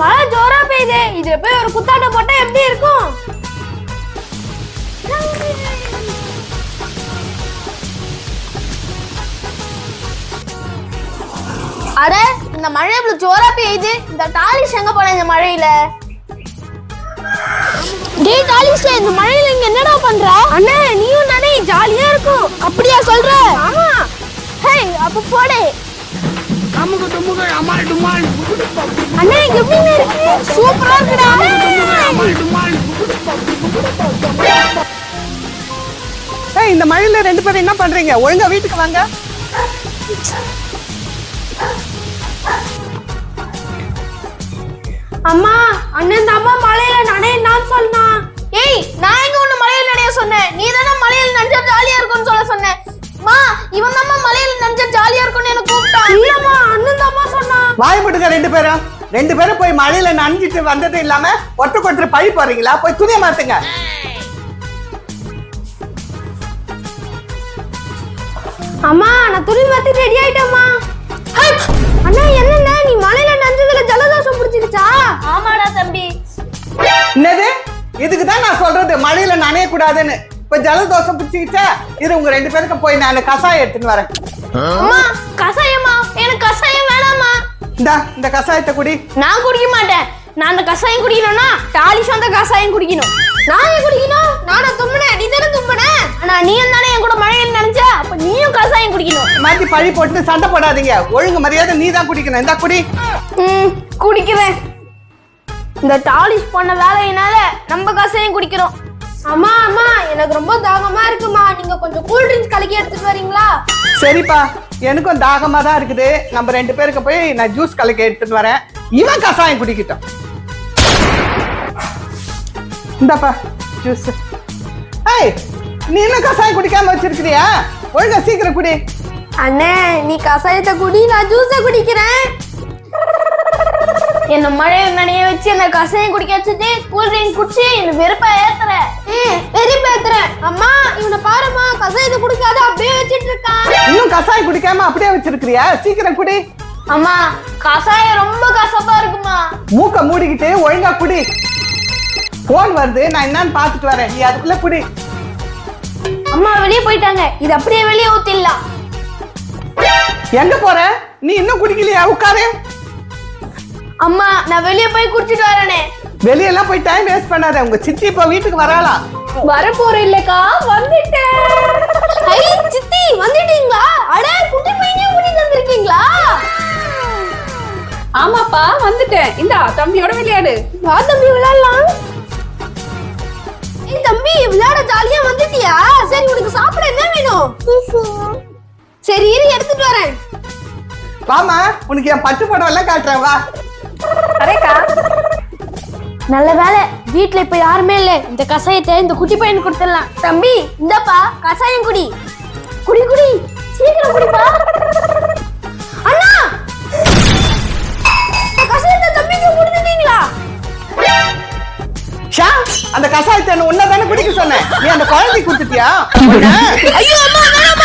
மழை ஜோரா பெய்யுது. இதுல போய் ஒரு குத்தாட்டம் போட்டா எப்படி இருக்கும்? அட இந்த மழை இவ்வளவு ஜோரா பெய்யுது. இந்த டாலிஷ் எங்க போன இந்த மழையில. டேய் டாலிஷ் இந்த மழையில இங்க என்னடா பண்ற? அண்ணே நீயும் நானே ஜாலியா இருக்கும். அப்படியா சொல்ற? ஆமா. ஹே அப்ப போடு. அமுகு டுமுகு அமால் டுமால் அண்ணே எப்படிங்க இருக்கு. சூப்பரா இருக்குடா. அமால் டுமால் ஏய் இந்த மழையில ரெண்டு பேரும் என்ன பண்றீங்க? ஒழுங்கா வீட்டுக்கு வாங்க. அம்மா அண்ணன் இந்த அம்மா மழையில நனையன்னு சொன்னா ஏய் நான் எங்க உன்ன மலையில நனைய சொன்னேன்? நீ தானே மலையில நனைஞ்சா அம்மா சொன்னா வாய் விட்டுங்க ரெண்டு பேரும் ரெண்டு பேரும் போய் மழையில நனைஞ்சிட்டு வந்தது இல்லாம ஒட்டு கொட்டு பழி போறீங்களா? போய் துணிய மாத்துங்க. அம்மா நான் துணி மாத்தி ரெடி ஆயிட்டேம்மா. அண்ணா என்னண்ணா? நீ மழையில நனைஞ்சதுல ஜலதோஷம் பிடிச்சிருச்சா? ஆமாடா தம்பி. என்னது? இதுக்கு தான் நான் சொல்றது. மழையில நனைய கூடாதுன்னு இப்ப ஜலதோஷம் பிடிச்சிக்கிச்சா? இது உங்க ரெண்டு பேருக்கு போய் நான் கசாயம் எடுத்துன்னு வரேன். அம்மா கசாயமா எனக்கு இந்தா இந்த கசாயத்தை குடி. நான் குடிக்க மாட்டேன். நான் அந்த கசாயம் குடிக்கணும்னா டாலிஷ் அந்த கசாயம் குடிக்கணும். நான் ஏன் குடிக்கணும்? நானா தும்முனேன். நீ தானே தும்முன? ஆனா நீயும் தானே என் கூட மழையில் நினைச்சா அப்ப நீயும் கசாயம் குடிக்கணும். மாத்தி பழி போட்டு சண்டை போடாதீங்க. ஒழுங்கு மரியாதை நீ தான் குடிக்கணும். இந்தா குடி. ம் குடிக்கிறேன். இந்த டாலிஷ் பண்ண வேலையினால நம்ம கசாயம் குடிக்கிறோம். அம்மா அம்மா எனக்கு ரொம்ப தாகமா இருக்குமா. நீங்க கொஞ்சம் கூல் ட்ரிங்க்ஸ் கலக்கி எடுத்துட்டு வரீங்களா? சரிப்பா. எனக்கும் தாகமா தான் இருக்குது. நம்ம ரெண்டு பேருக்கு போய் நான் ஜூஸ் கலக்கி எடுத்துட்டு வரேன். இவன் கசாயம் குடிக்கட்டும். இந்தாப்பா ஜூஸ் ஏய் நீ என்ன கசாயம் குடிக்காம வச்சிருக்கிறியா? ஒழுங்கா சீக்கிரம் குடி. அண்ணே நீ கசாயத்தை குடி நான் ஜூஸை குடிக்கிறேன். என்ன மழையை நனைய வச்சு என்ன கசாயம் குடிக்க வச்சுட்டு கூல் ட்ரிங்க் குடிச்சு என்ன வெறுப்பா ஏத்துற? வெறுப்பா ஏத்துற அம்மா இவனை பாரும்மா கசாயத்தை இன்னும் கசாயம் குடிக்காம அப்படியே வச்சிருக்கிறியா? சீக்கிரம் குடி. அம்மா கசாயம் ரொம்ப கசப்பா இருக்குமா? மூக்க மூடிக்கிட்டு ஒழுங்கா குடி. போன் வருது நான் என்னன்னு பார்த்துட்டு வரேன். நீ அதுக்குள்ள குடி. அம்மா வெளியே போயிட்டாங்க. இது அப்படியே வெளியே ஊத்திடலாம். எங்க போற? நீ இன்னும் குடிக்கலையா? உட்காரு. அம்மா நான் வெளியே போய் குடிச்சிட்டு வரேனே. வெளியெல்லாம் போய் டைம் வேஸ்ட் பண்ணாத. உங்க சித்தி இப்ப வீட்டுக்கு வராளாம் வர போற இல்லக்கா. வந்துட்டேன். வந்துட்டீங்களா? அட குட்டி பையனையும் கூட்டிட்டு வந்திருக்கீங்களா? ஆமாப்பா வந்துட்டேன். இந்தா தம்பியோட விளையாடு. வா தம்பி விளையாடலாம். ஏய் தம்பி விளையாட ஜாலியா வந்துட்டியா? சரி உனக்கு சாப்பிட என்ன வேணும்? சரி இரு எடுத்துட்டு வரேன். வாமா உனக்கு என் பட்டு படம் எல்லாம் காட்டுறேன் வா. அரேக்கா நல்ல வேலை. வீட்ல இப்ப யாருமே இல்ல. இந்த கசாயத்தை இந்த குட்டி பையனுக்கு கொடுத்துடலாம். தம்பி இந்தப்பா கசாயம் குடி. குடி குடி. சீக்கிரம் குடிப்பா. அண்ணா! இந்த கசாயத்தை தம்பிக்கு கொடுத்துட்டீங்களா? ஷா அந்த கசாயத்தை உன்ன தானே குடிக்க சொன்னேன். நீ அந்த குழந்தைக்கு கொடுத்துட்டியா? ஐயோ அம்மா